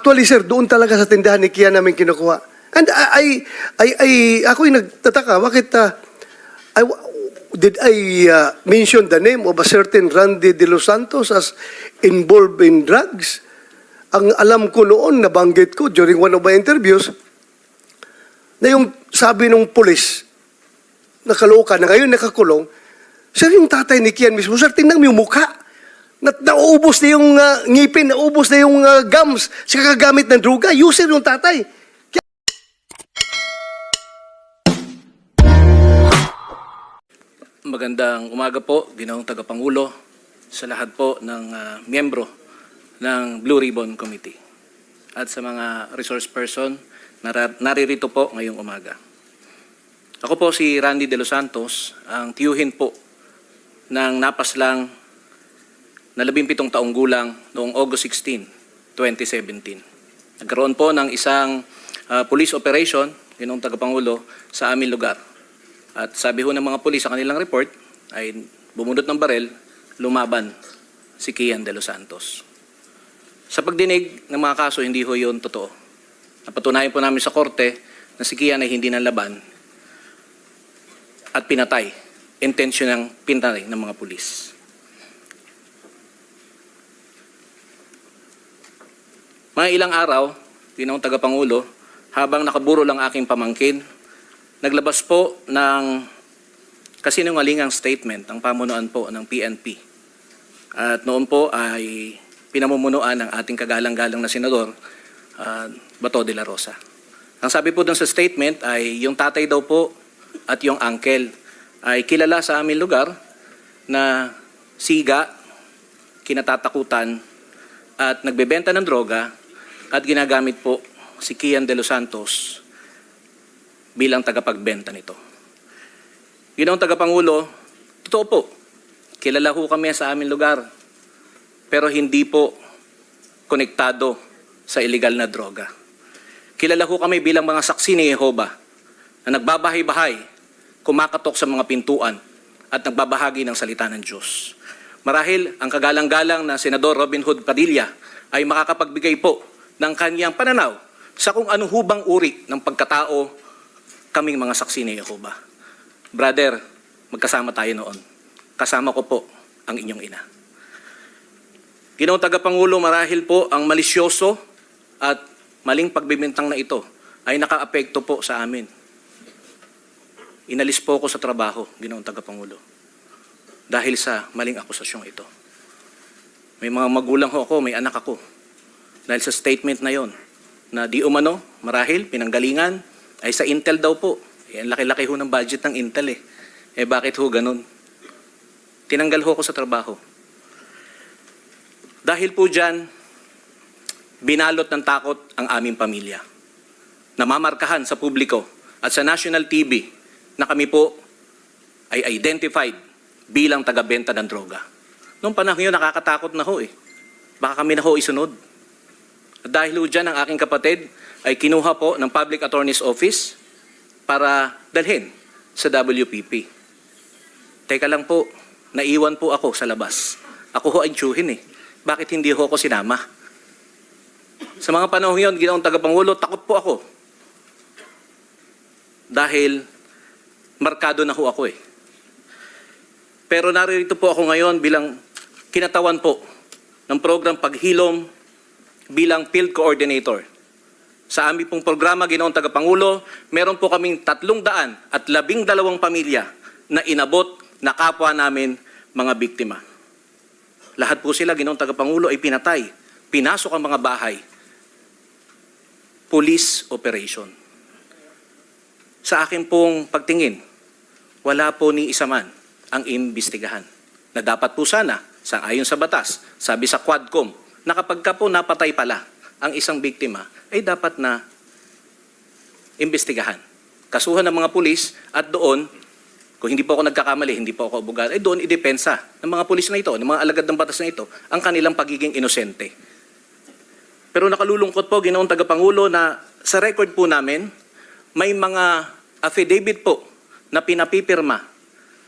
Actually, sir, doon talaga sa tindahan ni Kia namin kinukuha. And I, I, I, ako'y nagtataka, bakit, uh, I, did I uh, mention the name of a certain Randy De Los Santos as involved in drugs? Ang alam ko noon, nabanggit ko during one of my interviews, na yung sabi nung pulis, nakaloka na ngayon nakakulong, sir, yung tatay ni Kian mismo, sir, tingnan mo yung mukha. Na, nauubos na yung uh, ngipin, nauubos na yung uh, gums sa kagagamit ng droga. User yung tatay. Kaya, Magandang umaga po, Ginoong Tagapangulo, sa lahat po ng ah, miyembro ng Blue Ribbon Committee at sa mga resource person na naririto po ngayong umaga. Ako po si Randy De Los Santos, ang tiyuhin po ng napaslang na 17 taong gulang noong August 16, 2017. Nagkaroon po ng isang ah, police operation, Ginoong Tagapangulo, sa aming lugar. At sabi ho ng mga pulis sa kanilang report ay bumunot ng barel, lumaban si Kian De Los Santos. Sa pagdinig ng mga kaso, hindi ho yun totoo. Napatunayan po namin sa korte na si Kian ay hindi nalaban at pinatay. Intensyon ng pinatay ng mga pulis. Mga ilang araw, ginawang tagapangulo, habang nakaburo lang aking pamangkin, naglabas po ng kasinungalingang statement ang pamunuan po ng PNP. At noon po ay pinamumunuan ng ating kagalang-galang na senador, ah, Bato de la Rosa. Ang sabi po dun sa statement ay yung tatay daw po at yung uncle ay kilala sa aming lugar na siga, kinatatakutan at nagbebenta ng droga at ginagamit po si Kian de los Santos bilang tagapagbenta nito. Ang tagapangulo, totoo po, kilala ho kami sa aming lugar, pero hindi po konektado sa illegal na droga. Kilala ho kami bilang mga saksi ni Jehova na nagbabahay-bahay, kumakatok sa mga pintuan at nagbabahagi ng salita ng Diyos. Marahil ang kagalang-galang na Senador Robin Hood Padilla ay makakapagbigay po ng kanyang pananaw sa kung anong hubang uri ng pagkatao kaming mga saksi ni Jehova. Brother, magkasama tayo noon. Kasama ko po ang inyong ina. Ginoong tagapangulo, marahil po ang malisyoso at maling pagbibintang na ito ay nakaapekto po sa amin. Inalis po ako sa trabaho, ginoong tagapangulo, dahil sa maling akusasyong ito. May mga magulang ho ako, may anak ako. Dahil sa statement na yon na di umano, marahil, pinanggalingan, ay sa Intel daw po. Eh, ang laki-laki ho ng budget ng Intel eh. Eh bakit ho ganun? Tinanggal ho ko sa trabaho. Dahil po dyan, binalot ng takot ang aming pamilya. Namamarkahan sa publiko at sa national TV na kami po ay identified bilang tagabenta ng droga. Noong panahon yun, nakakatakot na ho eh. Baka kami na ho isunod. Dahil ho dyan, ang aking kapatid ay kinuha po ng Public Attorney's Office para dalhin sa WPP. Teka lang po, naiwan po ako sa labas. Ako ho ay tsuhin eh. Bakit hindi ho ako sinama? Sa mga panahon yun, ginawang tagapangulo, takot po ako. Dahil markado na ho ako eh. Pero naririto po ako ngayon bilang kinatawan po ng program Paghilom bilang field coordinator. Sa aming pong programa, Ginoong Tagapangulo, meron po kaming tatlong daan at labing dalawang pamilya na inabot na kapwa namin mga biktima. Lahat po sila, Ginoong Tagapangulo, ay pinatay. Pinasok ang mga bahay. Police operation. Sa akin pong pagtingin, wala po ni isa man ang imbestigahan. Na dapat po sana, sa ayon sa batas, sabi sa Quadcom, na kapag ka po napatay pala ang isang biktima, ay dapat na imbestigahan. Kasuhan ng mga pulis at doon, kung hindi po ako nagkakamali, hindi po ako abogado, ay doon idepensa ng mga pulis na ito, ng mga alagad ng batas na ito, ang kanilang pagiging inosente. Pero nakalulungkot po, ginoong tagapangulo, na sa record po namin, may mga affidavit po na pinapipirma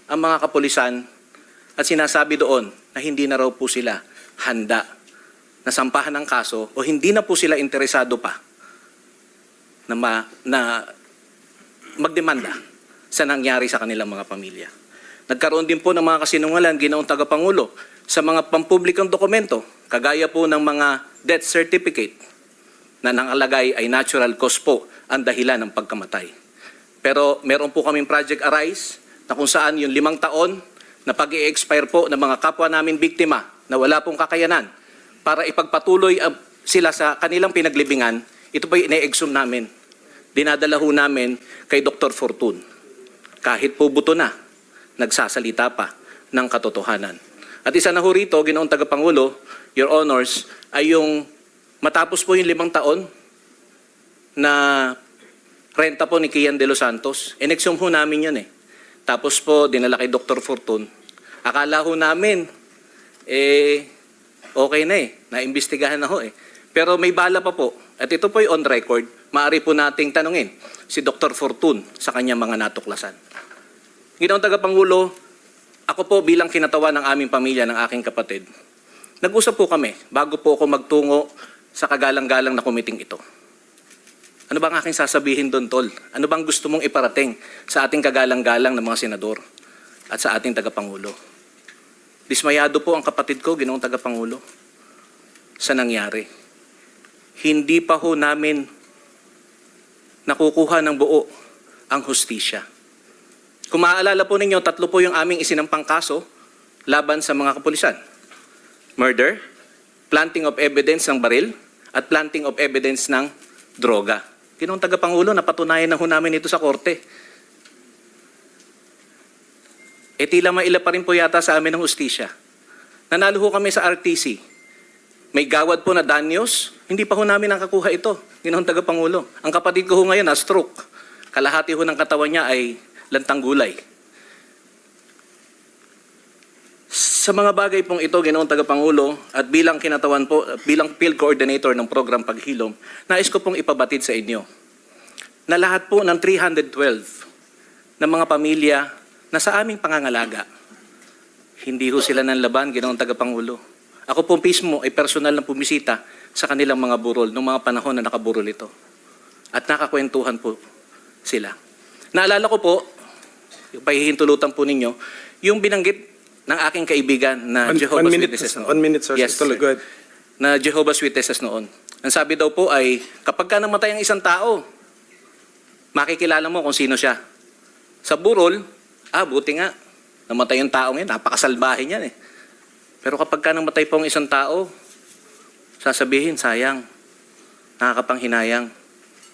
ang mga kapulisan at sinasabi doon na hindi na raw po sila handa nasampahan ng kaso o hindi na po sila interesado pa na, ma, na magdemanda sa nangyari sa kanilang mga pamilya. Nagkaroon din po ng mga kasinungalan, ginoong tagapangulo, sa mga pampublikong dokumento, kagaya po ng mga death certificate na nangalagay ay natural cause po ang dahilan ng pagkamatay. Pero meron po kaming Project Arise na kung saan yung limang taon na pag expire po ng mga kapwa namin biktima na wala pong kakayanan para ipagpatuloy ang- sila sa kanilang pinaglibingan, ito po ine-exhume namin. Dinadala ho namin kay Dr. Fortun. Kahit po buto na, nagsasalita pa ng katotohanan. At isa na ho rito, ginoong tagapangulo, Your Honors, ay yung matapos po yung limang taon na renta po ni Kian de los Santos, inexhume ho namin yun eh. Tapos po, dinala kay Dr. Fortun. Akala ho namin, eh, okay na eh. Naimbestigahan na ho eh. Pero may bala pa po. At ito po on record. Maaari po nating tanungin si Dr. Fortun sa kanyang mga natuklasan. Ginoong tagapangulo, ako po bilang kinatawan ng aming pamilya, ng aking kapatid, nag-usap po kami bago po ako magtungo sa kagalang-galang na kumiting ito. Ano bang aking sasabihin doon, Tol? Ano bang gusto mong iparating sa ating kagalang-galang ng mga senador at sa ating tagapangulo? Dismayado po ang kapatid ko, ginoong tagapangulo, sa nangyari. Hindi pa ho namin nakukuha ng buo ang hustisya. Kung maaalala po ninyo, tatlo po yung aming isinampang kaso laban sa mga kapulisan. Murder, planting of evidence ng baril, at planting of evidence ng droga. Kinong tagapangulo, napatunayan na ho namin ito sa korte. E tila maila pa rin po yata sa amin ng hustisya. Nanalo ho kami sa RTC. May gawad po na danyos, hindi pa ho namin nakakuha ito. Ginoong tagapangulo. Ang kapatid ko ho ngayon na stroke. Kalahati ho ng katawan niya ay lantang gulay. Sa mga bagay pong ito, ginoong tagapangulo, at bilang kinatawan po, bilang field coordinator ng program Paghilom, nais ko pong ipabatid sa inyo na lahat po ng 312 na mga pamilya na sa aming pangangalaga, hindi ho sila ng laban, ginoong tagapangulo. Ako po mismo ay personal na pumisita sa kanilang mga burol noong mga panahon na nakaburol ito. At nakakwentuhan po sila. Naalala ko po, yung pahihintulutan po ninyo, yung binanggit ng aking kaibigan na One- Jehovah's one minute, Witnesses noon. one minute, sir. Yes, sir. go ahead. Na Jehovah's Witnesses noon. Ang sabi daw po ay, kapag ka namatay ang isang tao, makikilala mo kung sino siya. Sa burol, ah, buti nga, namatay yung tao ngayon, napakasalbahe niyan eh. Pero kapag ka namatay po ang isang tao, sasabihin, sayang, nakakapanghinayang,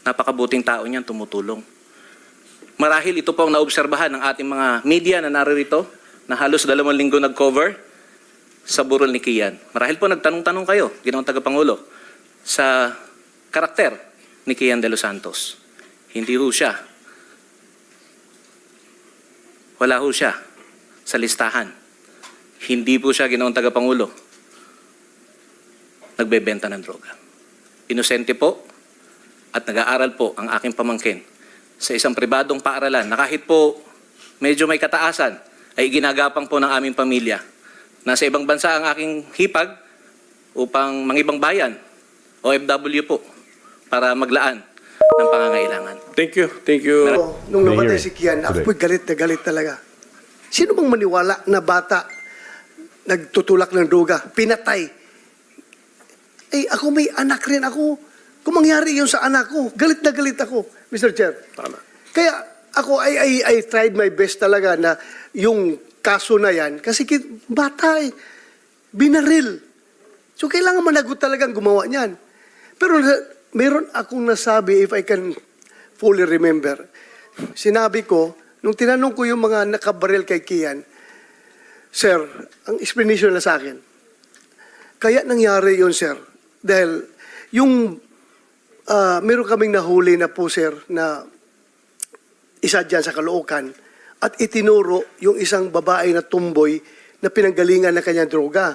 napakabuting tao niyan, tumutulong. Marahil ito po ang naobserbahan ng ating mga media na naririto, na halos dalawang linggo nag-cover sa burol ni Kian. Marahil po nagtanong-tanong kayo, ginawang tagapangulo, sa karakter ni Kian de los Santos. Hindi ho siya. Wala ho siya sa listahan. Hindi po siya ginawang tagapangulo. Nagbebenta ng droga. Inosente po at nag-aaral po ang aking pamangkin sa isang pribadong paaralan na kahit po medyo may kataasan ay ginagapang po ng aming pamilya. Nasa ibang bansa ang aking hipag upang mangibang bayan, OFW po, para maglaan ng pangangailangan. Thank you. Thank you. Pero nung namatay si Kian, ako po'y galit na galit talaga. Sino bang maniwala na bata nagtutulak ng droga, pinatay? Eh, ako may anak rin ako. Kung mangyari yun sa anak ko, galit na galit ako, Mr. Chair. Tama. Kaya ako, I, I, I tried my best talaga na yung kaso na yan, kasi ki- bata eh, binaril. So kailangan managot talagang gumawa niyan. Pero meron akong nasabi, if I can fully remember, sinabi ko, nung tinanong ko yung mga nakabaril kay Kian, Sir, ang explanation na sa akin, kaya nangyari yun, sir, dahil yung ah, meron kaming nahuli na po, sir, na isa dyan sa Caloocan at itinuro yung isang babae na tumboy na pinanggalingan ng kanyang droga.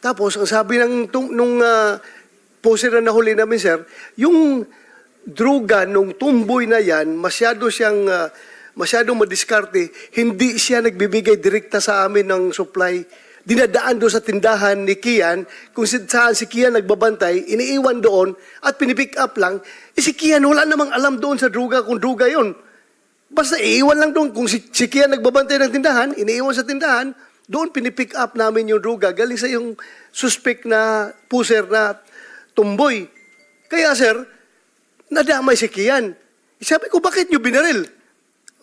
Tapos, ang sabi ng nung uh, poser na nahuli namin, sir, yung droga nung tumboy na yan, masyado siyang, ah, masyadong madiskarte, hindi siya nagbibigay direkta sa amin ng supply. Dinadaan doon sa tindahan ni Kian, kung saan si Kian nagbabantay, iniiwan doon at pinipick up lang, eh si Kian wala namang alam doon sa druga kung druga yon. Basta iiwan lang doon. Kung si, si Kian nagbabantay ng tindahan, iniiwan sa tindahan, doon pinipick up namin yung druga. Galing sa yung suspect na puser na tumboy. Kaya sir, nadamay si Kian. Sabi ko, bakit nyo binaril?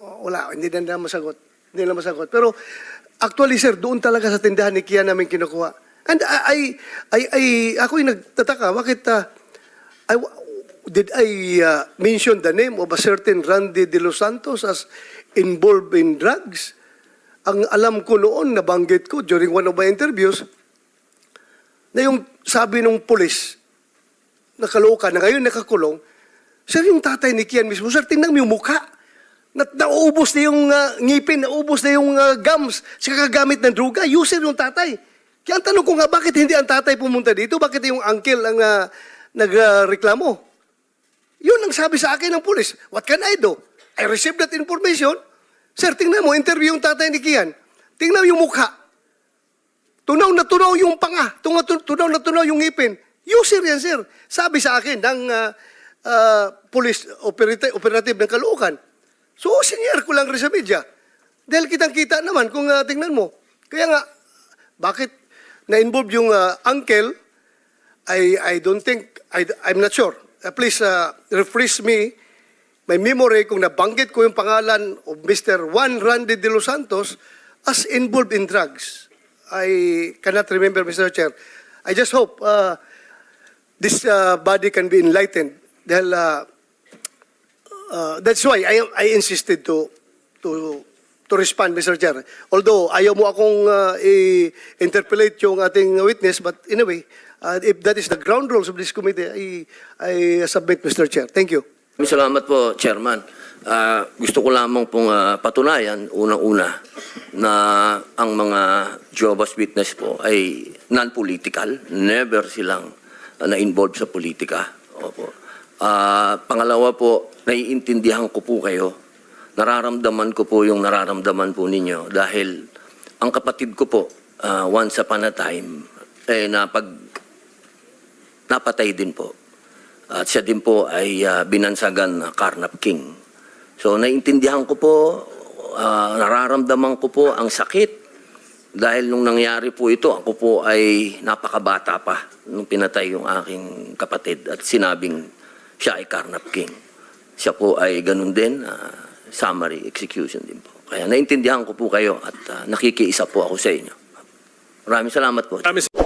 Oh, wala, hindi na nila masagot. Hindi na masagot. Pero actually sir, doon talaga sa tindahan ni Kian namin kinukuha. And I, I, I, ako'y nagtataka, bakit, uh, I, did I uh, mention the name of a certain Randy De Los Santos as involved in drugs? Ang alam ko noon, nabanggit ko during one of my interviews, na yung sabi ng pulis, nakaloka na ngayon nakakulong, sir, yung tatay ni Kian mismo, sir, tingnan mo yung mukha. Na, naubos na yung uh, ngipin, naubos na yung uh, gums sa kakagamit ng druga. User yung tatay. Kaya ang tanong ko nga, bakit hindi ang tatay pumunta dito? Bakit yung uncle ang uh, nagreklamo? Yun ang sabi sa akin ng pulis. What can I do? I received that information. Sir, tingnan mo, interview yung tatay ni Kian. Tingnan mo yung mukha. Tunaw na tunaw yung panga. Tunaw, tunaw na tunaw yung ngipin. User yan, sir. Sabi sa akin ng uh, uh, police operative, operative ng Caloocan. So, senior ko lang rin sa media. Dahil kitang-kita naman kung uh, tingnan mo. Kaya nga, bakit na-involve yung uh, uncle, I, I don't think, I, I'm not sure. Uh, please uh, refresh me, my memory kung nabanggit ko yung pangalan of Mr. Juan Randy De Los Santos as involved in drugs. I cannot remember, Mr. Chair. I just hope uh, this uh, body can be enlightened. Dahil uh, uh, that's why I, I insisted to to to respond, Mr. Chair. Although ayaw mo akong uh, i-interpolate yung ating witness, but anyway, uh, if that is the ground rules of this committee, I, I submit, Mr. Chair. Thank you. Salamat po, Chairman. Ah, gusto ko lamang pong ah, patunayan, unang-una, na ang mga Jehovah's Witness po ay non-political. Never silang ah, na-involve sa politika. Opo. Ah, pangalawa po, naiintindihan ko po kayo. Nararamdaman ko po yung nararamdaman po ninyo dahil ang kapatid ko po, ah, once upon a time, eh, napag, napatay din po. At siya din po ay ah, binansagan na Carnap King. So naiintindihan ko po, ah, nararamdaman ko po ang sakit. Dahil nung nangyari po ito, ako po ay napakabata pa nung pinatay yung aking kapatid at sinabing siya ay Carnap King. Siya po ay ganun din, ah, summary execution din po. Kaya naintindihan ko po kayo at ah, nakikiisa po ako sa inyo. Maraming salamat po. Maraming